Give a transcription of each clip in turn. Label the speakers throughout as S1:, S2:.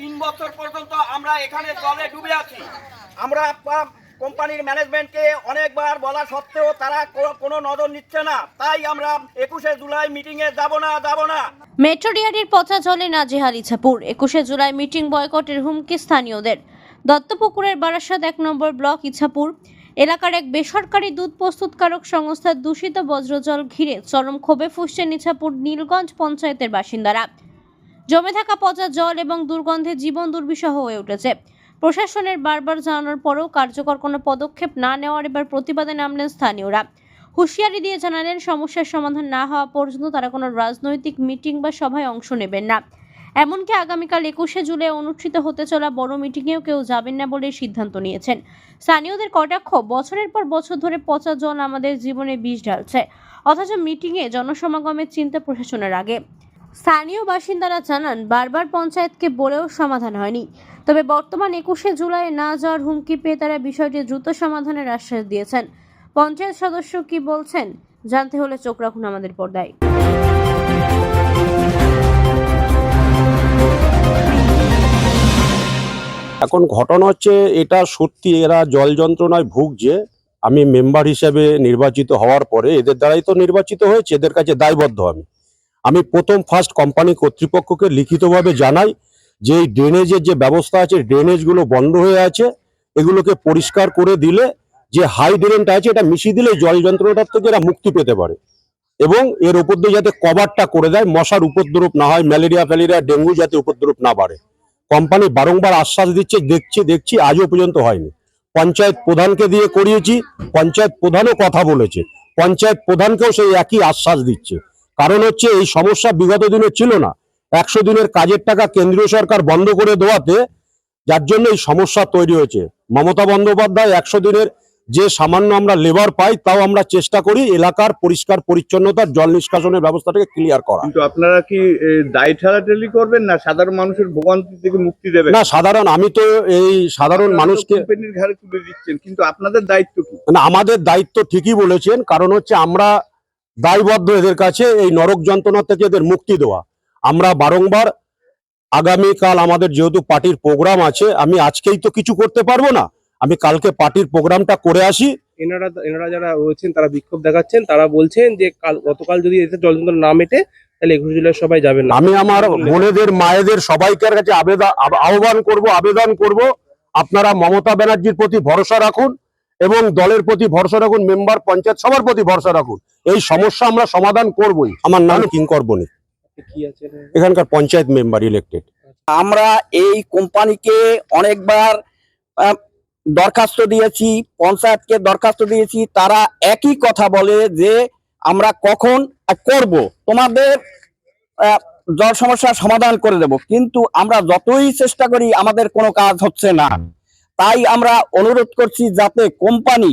S1: তিন বছর পর্যন্ত আমরা এখানে জলে ডুবে আছি। আমরা কোম্পানির ম্যানেজমেন্টকে অনেকবার বলা সত্ত্বেও তারা কোনো নজর নিচ্ছে না। তাই আমরা একুশে জুলাই মিটিংয়ে যাব না যাব না।
S2: মেট্রো ডিআরডির পচা জলে নাজেহাল ইছাপুর। একুশে জুলাই মিটিং বয়কটের হুমকি স্থানীয়দের। দত্তপুকুরের বারাসাত এক নম্বর ব্লক ইছাপুর। এলাকার এক বেসরকারি দুধ প্রস্তুতকারক সংস্থার দূষিত বজ্রজল ঘিরে চরম ক্ষোভে ফুসছেন ইছাপুর নীলগঞ্জ পঞ্চায়েতের বাসিন্দারা। জমে থাকা পচা জল এবং দুর্গন্ধে জীবন দুর্বিষহ হয়ে উঠেছে। প্রশাসনের বারবার জানানোর পরেও কার্যকর কোনো পদক্ষেপ না নেওয়ার এবার প্রতিবাদে নামলেন স্থানীয়রা। হুঁশিয়ারি দিয়ে জানালেন, সমস্যার সমাধান না হওয়া পর্যন্ত তারা কোনো রাজনৈতিক মিটিং বা সভায় অংশ নেবেন না। এমনকি আগামীকাল একুশে জুলাই অনুষ্ঠিত হতে চলা বড় মিটিংয়েও কেউ যাবেন না বলে সিদ্ধান্ত নিয়েছেন। স্থানীয়দের কটাক্ষ, বছরের পর বছর ধরে পচা জল আমাদের জীবনে বিষ ঢালছে। অথচ মিটিংয়ে জনসমাগমের চিন্তা প্রশাসনের আগে। স্থানীয় বাসিন্দারা জানান, বারবার পঞ্চায়েতকে বলেও সমাধান হয়নি। তবে বর্তমান একুশে জুলাই না যাওয়ার হুমকি পেয়ে তারা বিষয়টি দ্রুত সমাধানের আশ্বাস দিয়েছেন। পঞ্চায়েত সদস্য কি বলছেন, জানতে হলে চোখ রাখুন আমাদের পর্দায়।
S3: এখন ঘটনা হচ্ছে, এটা সত্যি এরা জল যন্ত্রণায় ভুগছে। আমি মেম্বার হিসেবে নির্বাচিত হওয়ার পরে, এদের দ্বারাই তো নির্বাচিত হয়েছে, এদের কাছে দায়বদ্ধ আমি। আমি প্রথম ফার্স্ট কোম্পানি কর্তৃপক্ষকে লিখিতভাবে জানাই যে এই ড্রেনেজের যে ব্যবস্থা আছে ড্রেনেজগুলো বন্ধ হয়ে আছে, এগুলোকে পরিষ্কার করে দিলে যে হাই ড্রেনটা আছে, এটা মিশিয়ে দিলে জল যন্ত্রণাটার থেকে এরা মুক্তি পেতে পারে। এবং এর উপর দিয়ে যাতে কভারটা করে দেয়, মশার উপদ্রব না হয় ম্যালেরিয়া ফ্যালেরিয়া ডেঙ্গু যাতে উপদ্রব না বাড়ে। কোম্পানি বারংবার আশ্বাস দিচ্ছে, দেখছি দেখছি, আজও পর্যন্ত হয়নি। পঞ্চায়েত প্রধানকে দিয়ে করিয়েছি, পঞ্চায়েত প্রধানও কথা বলেছে, পঞ্চায়েত প্রধানকেও সেই একই আশ্বাস দিচ্ছে। কারণ হচ্ছে এই সমস্যা বিগত দিনে ছিল না। একশো দিনের কাজের টাকা কেন্দ্রীয় সরকার বন্ধ করে দেওয়াতে যার জন্য এই সমস্যা তৈরি হয়েছে। মমতা বন্দ্যোপাধ্যায় একশো দিনের যে সামান্য আমরা লেবার পাই তাও আমরা চেষ্টা করি এলাকার পরিষ্কার পরিচ্ছন্নতার জল নিষ্কাশনের ব্যবস্থাটাকে ক্লিয়ার করা
S4: কিন্তু আপনারা কি দায় ঠেলাঠেলি করবেন না সাধারণ মানুষের ভোগান্তি থেকে মুক্তি দেবেন?
S3: না সাধারণ আমি তো এই সাধারণ মানুষকে
S4: কোম্পানির ঘাড়ে তুলে দিচ্ছেন কিন্তু আপনাদের দায়িত্ব কি?
S3: না আমাদের দায়িত্ব ঠিকই বলেছেন কারণ হচ্ছে আমরা দায়বদ্ধ এদের কাছে এই নরক যন্ত্রণা থেকে এদের মুক্তি দেওয়া। আমরা বারংবার আগামীকাল আমাদের যেহেতু পার্টির প্রোগ্রাম আছে আমি আজকেই তো কিছু করতে পারব না। আমি কালকে পার্টির প্রোগ্রামটা করে আসি।
S5: এনারা এনারা যারা রয়েছেন তারা বিক্ষোভ দেখাচ্ছেন তারা বলছেন যে কাল গতকাল যদি এতে জল যন্ত্রণা না মেটে তাহলে একুশে জুলাই সবাই যাবেন
S3: আমি আমার বোনেদের মায়েদের সবাইকার কাছে আবেদন আহ্বান করব আবেদন করব আপনারা মমতা ব্যানার্জির প্রতি ভরসা রাখুন এবং দলের প্রতি ভরসা রাখুন মেম্বার পঞ্চায়েত সবার প্রতি ভরসা রাখুন। এই সমস্যা আমরা সমাধান করবই। আমার নাম কিঙ্কর বণিক এখানকার পঞ্চায়েত মেম্বার ইলেক্টেড
S6: আমরা এই কোম্পানিকে অনেকবার দরখাস্ত দিয়েছি পঞ্চায়েতকে দরখাস্ত দিয়েছি তারা একই কথা বলে যে আমরা কখন করব। তোমাদের জল সমস্যার সমাধান করে দেব। কিন্তু আমরা যতই চেষ্টা করি আমাদের কোনো কাজ হচ্ছে না। তাই আমরা অনুরোধ করছি যাতে কোম্পানি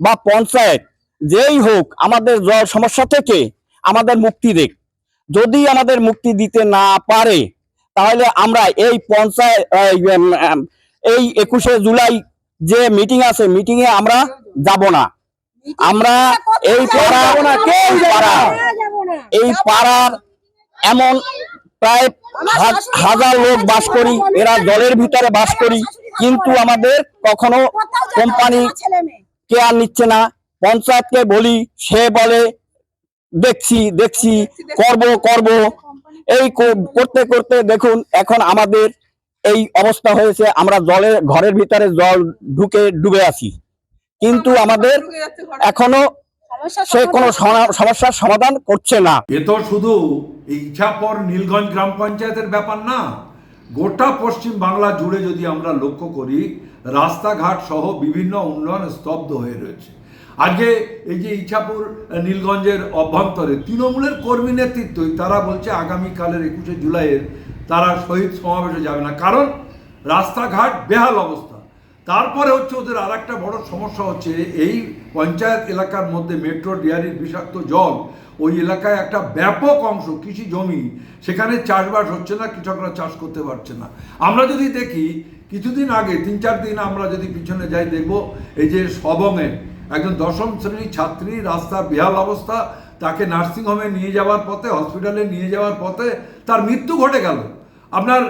S6: বা পঞ্চায়েত যেই হোক আমাদের জল সমস্যা থেকে আমাদের মুক্তি দেখ যদি আমাদের মুক্তি দিতে না পারে তাহলে আমরা এই পঞ্চায়েত এই, একুশে জুলাই যে মিটিং আছে মিটিং এ আমরা যাব না। আমরা এই পাড়া পাড়া এই পাড়ার এমন প্রায় হাজার লোক বাস করি এরা জলের ভিতরে বাস করি কিন্তু আমাদের কখনো কোম্পানি কেয়ার নিচ্ছে না। পঞ্চায়েতকে বলি, সে বলে, দেখছি দেখছি, করব করব। এই করতে করতে দেখুন, এখন আমাদের এই অবস্থা হয়েছে, আমরা জলের ঘরের ভিতরে জল ঢুকে, ডুবে আছি। কিন্তু আমাদের এখনও সে কোনো সমস্যার সমাধান করছে না।
S7: এ তো শুধু এই ইছাপর নীলগঞ্জ গ্রাম পঞ্চায়েতের ব্যাপার না, গোটা পশ্চিম বাংলা জুড়ে যদি আমরা লক্ষ্য করি, রাস্তাঘাট সহ বিভিন্ন উন্নয়ন স্তব্ধ হয়ে রয়েছে। আজকে এই যে ইছাপুর নীলগঞ্জের অভ্যন্তরে তৃণমূলের কর্মী নেতৃত্বই তারা বলছে আগামীকালের একুশে জুলাইয়ের তারা শহীদ সমাবেশে যাবে না। কারণ রাস্তাঘাট বেহাল অবস্থা। তারপরে হচ্ছে ওদের আর একটা বড় সমস্যা হচ্ছে, এই পঞ্চায়েত এলাকার মধ্যে মেট্রো, ডিয়ারির বিষাক্ত জল, ওই এলাকায় একটা ব্যাপক অংশ কৃষি জমি, সেখানে চাষবাস হচ্ছে না, কৃষকরা চাষ করতে পারছে না। আমরা যদি দেখি, কিছুদিন আগে, তিন চার দিন আমরা যদি পিছনে যাই, দেখব এই যে সবংয়ে একজন দশম শ্রেণির ছাত্রী রাস্তা বেহাল অবস্থা, তাকে নার্সিংহোমে নিয়ে যাওয়ার পথে, হসপিটালে নিয়ে যাওয়ার পথে তার মৃত্যু ঘটে গেল। আপনার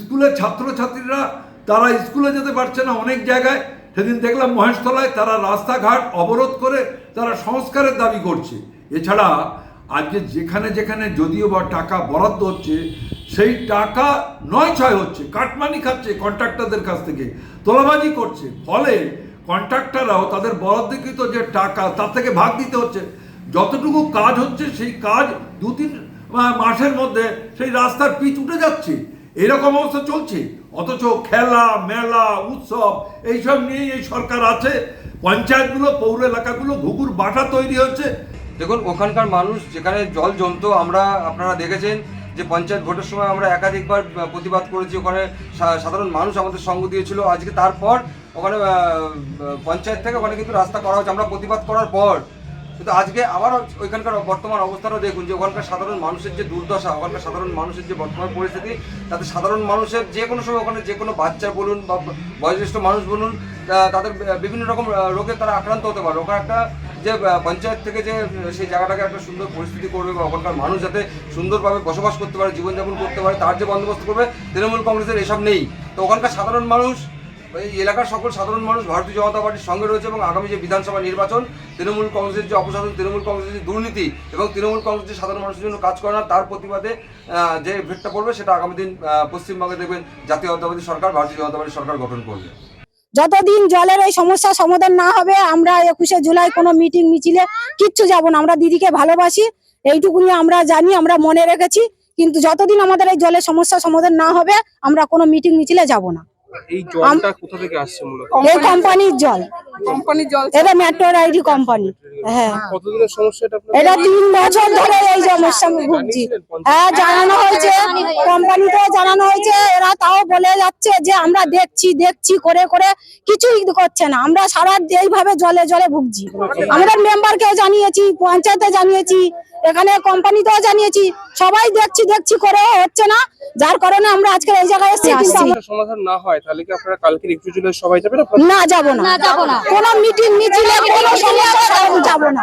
S7: স্কুলের ছাত্রছাত্রীরা, তারা স্কুলে যেতে পারছে না অনেক জায়গায়। সেদিন দেখলাম মহেশতলায় তারা রাস্তাঘাট অবরোধ করে তারা সংস্কারের দাবি করছে। এছাড়া আজকে যেখানে যেখানে যদিও বা টাকা বরাদ্দ হচ্ছে, সেই টাকা নয় ছয় হচ্ছে, কাটমানি খাচ্ছে কন্ট্রাক্টরদের কাছ থেকে, তোলাবাজি করছে। ফলে কন্ট্রাক্টররাও তাদের বরাদ্দকৃত যে টাকা, তার থেকে ভাগ দিতে হচ্ছে। যতটুকু কাজ হচ্ছে, সেই কাজ দু তিন মাসের মধ্যে সেই রাস্তার পিচ উঠে যাচ্ছে। এরকম অবস্থা চলছে। অথচ খেলা, মেলা, উৎসব, এইসব নিয়েই এই সরকার আছে। পঞ্চায়েতগুলো, পৌর এলাকাগুলো ঘুঘুর বাসা তৈরি হচ্ছে।
S8: দেখুন, ওখানকার মানুষ যেখানে জল জমতো, আমরা, আপনারা দেখেছেন যে পঞ্চায়েত ভোটের সময় আমরা একাধিকবার প্রতিবাদ করেছি। ওখানে সাধারণ মানুষ আমাদের সঙ্গ দিয়েছিল। আজকে তারপর ওখানে পঞ্চায়েত থেকে ওখানে কিন্তু রাস্তা করা হয়েছে। আমরা প্রতিবাদ করার পর কিন্তু আজকে আবার ওইখানকার বর্তমান অবস্থাটাও দেখুন, যে ওখানকার সাধারণ মানুষের যে দুর্দশা, ওখানকার সাধারণ মানুষের যে বর্তমান পরিস্থিতি, তাতে সাধারণ মানুষের যে কোনো সময় ওখানে যে কোনো বাচ্চা বলুন বা বয়োজ্যেষ্ঠ মানুষ বলুন তাদের বিভিন্ন রকম রোগে তারা আক্রান্ত হতে পারে। ওখানে একটা যে পঞ্চায়েত থেকে যে, সেই জায়গাটাকে একটা সুন্দর পরিস্থিতি করবে বা ওখানকার মানুষ যাতে সুন্দরভাবে বসবাস করতে পারে, জীবনযাপন করতে পারে, তার যে বন্দোবস্ত করবে, তৃণমূল কংগ্রেসের এসব নেই। তো ওখানকার সাধারণ মানুষ এই এলাকার সকল সাধারণ মানুষ ভারতীয় জনতা পার্টির সঙ্গে রয়েছে এবং আগামী যে বিধানসভা নির্বাচন, তৃণমূল কংগ্রেসের যে অপসারণ তৃণমূল কংগ্রেসের যে দুর্নীতি এবং তৃণমূল কংগ্রেস যে সাধারণ মানুষের জন্য কাজ করে না তার প্রতিবাদে যে ভেটটা পড়বে সেটা আগামী দিন পশ্চিমবঙ্গে দেখবেন জাতীয়তাবাদী সরকার, ভারতীয় জনতা পার্টির সরকার গঠন করবে।
S9: যতদিন জলের এই সমস্যা সমাধান না হবে, আমরা একুশে জুলাই কোনো মিটিং মিছিলে কিচ্ছু যাব না। আমরা দিদিকে ভালোবাসি, এইটুকুনি আমরা জানি, আমরা মনে রেখেছি, কিন্তু যতদিন আমাদের এই জলের সমস্যা সমাধান না হবে, আমরা কোনো মিটিং মিছিলে যাব না।
S5: এই জলটা কোথা থেকে আসছে মূলত?
S9: এই কোম্পানির জল।
S10: কোম্পানির জল
S9: এটা মেট্রো আইডি কোম্পানি হ্যাঁ।
S5: কতদিনের সমস্যা এটা আপনার
S9: এটা তিন বছর ধরে এই সমস্যা আমি ভুগছি। হ্যাঁ জানানো হয়েছে কোম্পানিতেও জানানো হয়েছে এরা তাও বলে যাচ্ছে যে আমরা দেখছি দেখছি করে করে কিছুই করছে না। আমরা সারা এইভাবে জলে জলে ভুগছি। আমাদের মেম্বারকেও জানিয়েছি পঞ্চায়েতে জানিয়েছি। এখানে কোম্পানি কোম্পানিতেও জানিয়েছি। সবাই দেখছি দেখছি করে হচ্ছে না। যার কারণে আমরা আজকে এই জায়গায় এসেছি
S5: সমাধান না হয় তাহলে কি আপনারা কালকে একটু জুলাই সবাই যাবেন
S9: না? যাব না। কোনো মিটিং মিছিলে কোনো সমাধান যাব না।